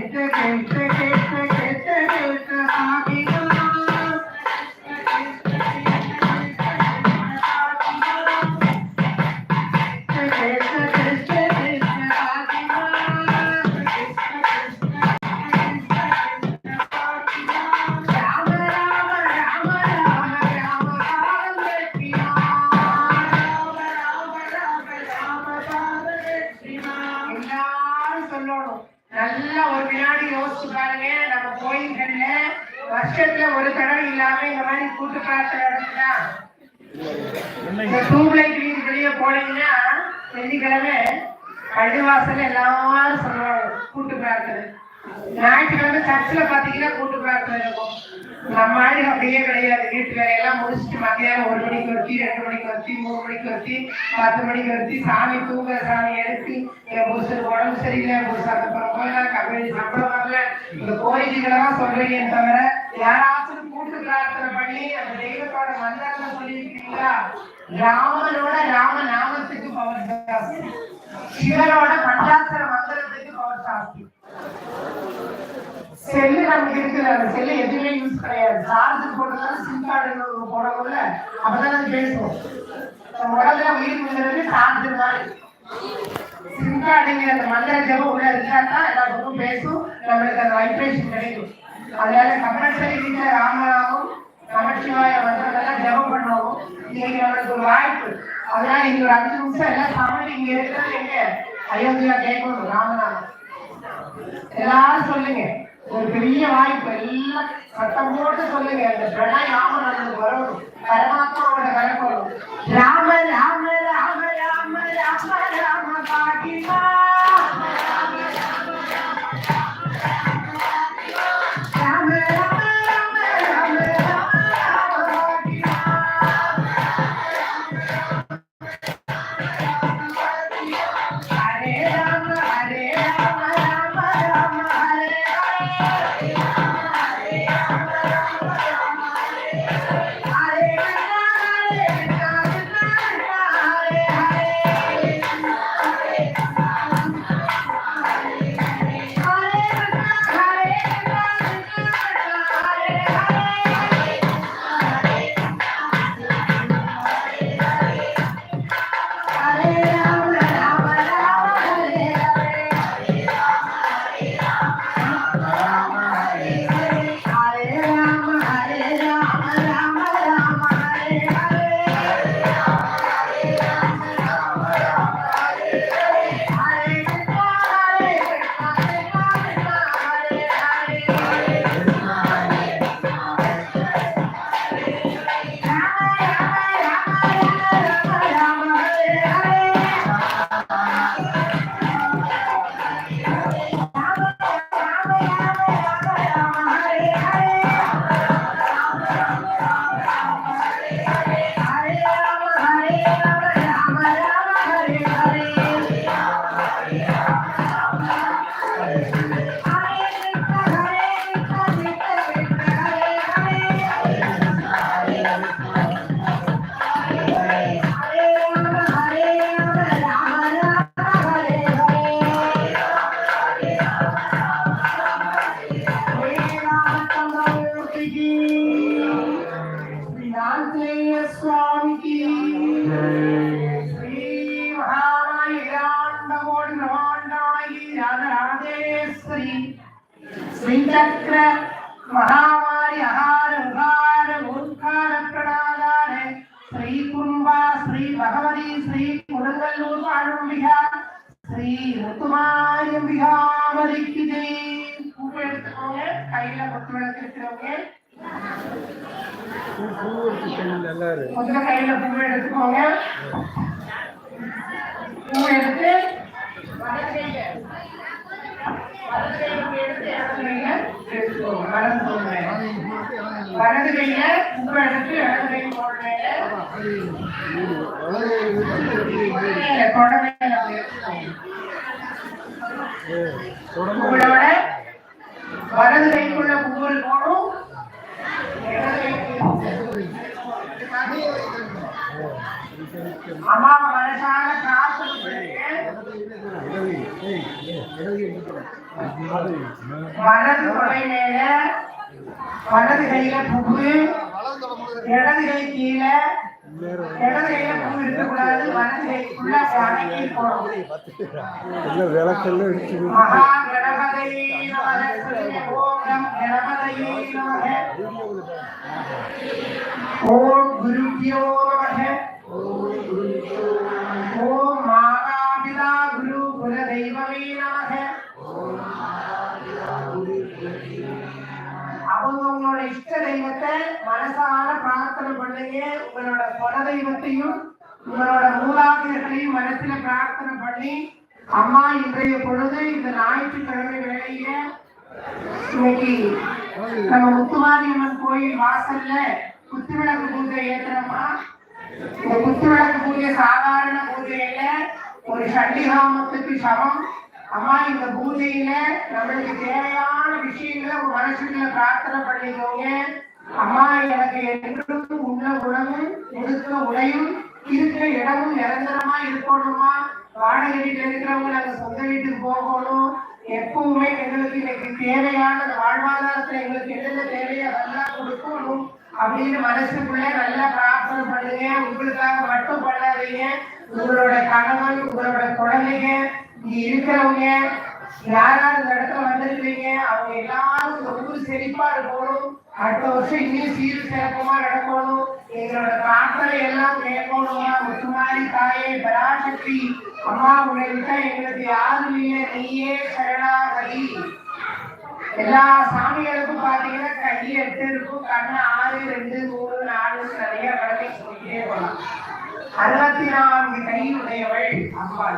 കേട്ട് കേട്ട് കേട്ട് நல்லா ஒரு வினாடி யோசிச்சு பாருங்க. நம்ம கோயில்கள்ல வருஷத்துல ஒரு தடவை இல்லாம இந்த மாதிரி கூட்டு பிரார்த்தனை நடக்குதா? இந்த டியூப்லைட் வீடு வெளியே போனீங்கன்னா வெள்ளிக்கிழமை பள்ளிவாசல் எல்லாரும் சொல்லுவாங்க கூட்டு பிரார்த்தனை. ஞாயிற்றுக்கிழமை சர்ச்சில் பார்த்தீங்கன்னா கூட்டு பிரார்த்தனை இருக்கும். நம்ம அப்படியே கிடையாது. வீட்டு வேலையெல்லாம் முடிச்சுட்டு மத்தியானம் ஒரு மணிக்கு வச்சு ரெண்டு மணிக்கு வச்சு மூணு மணிக்கு வச்சு பத்து மணிக்கு வச்சு சாமி தூங்குற சாமி எடுத்து என் புருஷனுக்கு உடம்பு சரியில்லை புருஷாக்கு அப்புறம் போயில கம்பெனி சம்பளம் வரல. இந்த கோயில்களெல்லாம் சொல்றீங்க தவிர யாராச்சும் கூட்டு பிரார்த்தனை பண்ணி அந்த தெய்வத்தோட மந்திரத்தை சொல்லியிருக்கீங்களா? ராமனோட ராம நாமத்துக்கு பவர் ஜாஸ்தி. சிவனோட பஞ்சாசர மந்திரத்துக்கு பவர் ஜாஸ்தி. செல்லு நமக்கு இருக்குது. அந்த செல்லு எதுவுமே யூஸ் கிடையாது. சார்ஜ் போடுறதுனால சிம் கார்டு போடணும்ல. அப்பதான் அது பேசுவோம் நம்ம உடம்புல உயிர் விழுறது சார்ஜ் மாதிரி. சிம் கார்டுங்கிற அந்த மந்திர ஜபம் உள்ள இருந்தா தான் பேசும். நம்மளுக்கு அந்த வைப்ரேஷன் கிடைக்கும். அதனால கம்பல்சரி வீட்டுல ராமராவும் நமச்சிவாய மந்திரமெல்லாம் ஜபம் பண்ணுவோம். இன்னைக்கு நம்மளுக்கு ஒரு வாய்ப்பு. அதனால இங்க ஒரு அஞ்சு நிமிஷம் எல்லாம் தமிழ் இங்க இருக்கிறது எங்க? அயோத்தியா கேட்கணும் ராமநாமம் எல்லாரும் சொல்லுங்க. ஒரு பெரிய வாய்ப்பு எல்லாம் சத்தம் போட்டு சொல்லுங்க அந்த பிரணயாம நமக்கு வரணும் பரமாத்மாவோட வரப்போம் ராம ராம ராம ராம ராம ராம பாட்டிமா స్వామికి శ్రీనాంజనేయ స్వామికి శ్రీ మహారాయణమోడి బ్రహ్మాండాయి రాధరాధేశ్వరి శ్రీచక్ర మహామారి హార ఉహార మూర్ఖార ప్రణాదార శ్రీ కుంభ శ్రీ భగవతి శ్రీ కుడగల్లూరు అణంబిహ శ్రీ ఋతుమాయంబిహా వరికి జై கையில முத்து விளக்கு இருக்கிறவங்க முதல்ல கையில பூ எடுத்துக்கோங்க. பூ எடுத்து வலது கையில பூ எடுத்து இடது கையில எடுத்துக்கோங்க வலது தோள் மேல. வலது கையில பூ எடுத்து இடது கை தோள் மேல மேல, தொட மேல அப்படி எடுத்துக்கோங்க. பூவோட வலது கைக்குள்ள பூ இருக்கணும் இடது அம்மா மனசார வலது மேல வலது கையில புகு இடது கை கீழே இடது கையில புகு இருக்கக்கூடாது வலது கைக்குள்ள அடக்கி போடணும் விளக்கெல்லாம் இடிச்சு மகா கணபதி நமக ஓம் கம் கணபதி நமக ஓம் குருபியோ நமக ஓம் மாதாபிதா குரு குல தெய்வமே நமக அவங்கவங்களோட இஷ்ட தெய்வத்தை மனசார பிரார்த்தனை பண்ணுங்க உங்களோட குல தெய்வத்தையும் உங்களோட மூலாதாரத்தையும் மனசுல பிரார்த்தனை பண்ணி அம்மா இன்றைய பொழுது இந்த ஞாயிற்றுக்கிழமை வேலையில இன்னைக்கு நம்ம முத்துமாரியம்மன் கோயில் வாசல்ல குத்துவிளக்கு பூஜை ஏத்துறோமா இந்த குத்துவிளக்கு பூஜை சாதாரண பூஜையில ஒரு சண்டிகாமத்துக்கு சமம். அம்மா இந்த பூஜையில நம்மளுக்கு தேவையான விஷயங்களை உங்க மனசுக்குள்ள பிரார்த்தனை பண்ணிக்கோங்க. அம்மா எனக்கு என்றும் உள்ள உணவும் உடுக்க உடையும். இருக்கிற இடமும் நிரந்தரமா இருக்கணுமா? வாடகை வீட்டில் இருக்கிறவங்க நாங்க சொந்த வீட்டுக்கு போகணும். எப்பவுமே எங்களுக்கு இன்னைக்கு தேவையான வாழ்வாதாரத்துல எங்களுக்கு என்னென்ன தேவையோ அதெல்லாம் கொடுக்கணும். அப்படின்னு மனசுக்குள்ள நல்லா பிரார்த்தனை பண்ணுங்க. உங்களுக்காக மட்டும் பண்ணாதீங்க. உங்களோட கணவன் உங்களோட குழந்தைங்க இங்க இருக்கிறவங்க யாராவது இந்த இடத்துல வந்திருக்கிறீங்க? அவங்க எல்லாரும் ரொம்ப செழிப்பா இருக்கணும். அடுத்த வருஷம் இன்னும் சீர் சிறப்புமா நடக்கணும். எங்களோட பிரார்த்தனை எல்லாம் கேட்கணுமா முத்துமாரி தாயே பராசக்தி அம்மா உன்னை எங்களுக்கு யாரும் இல்லை. நீயே சரணாகதி. எல்லா சாமிகளுக்கும் பாத்தீங்கன்னா கை எட்டு இருக்கும். கண்ணு ஆறு ரெண்டு மூணு நாலு நிறைய கடமை சொல்லிட்டே போகலாம். அறுபத்தி நான்கு கை உடையவள் அம்பாள்.